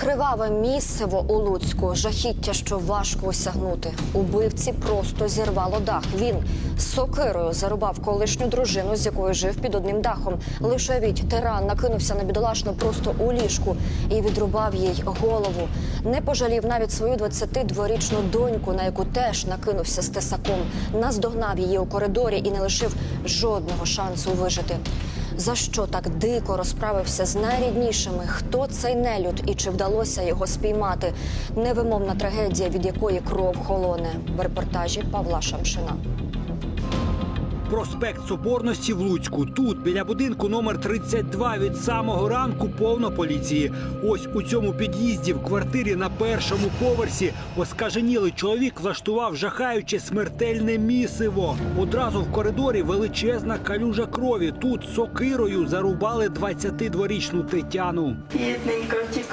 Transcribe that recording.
Криваве місцево у Луцьку, жахіття, що важко осягнути. Убивці просто зірвало дах. Він сокирою зарубав колишню дружину, з якою жив під одним дахом. Лише від тиран накинувся на бідолашну просто у ліжку і відрубав їй голову. Не пожалів навіть свою 22-річну доньку, на яку теж накинувся з тесаком. Наздогнав її у коридорі і не лишив жодного шансу вижити. За що так дико розправився з найріднішими? Хто цей нелюд і чи вдалося його спіймати? Невимовна трагедія, від якої кров холоне. В репортажі Павла Шамшина. Проспект Соборності в Луцьку. Тут, біля будинку номер 32, від самого ранку повно поліції. Ось у цьому під'їзді в квартирі на першому поверсі оскаженілий чоловік влаштував жахаюче смертельне місиво. Одразу в коридорі величезна калюжа крові. Тут сокирою зарубали 22-річну Тетяну. Бідненька, втікає.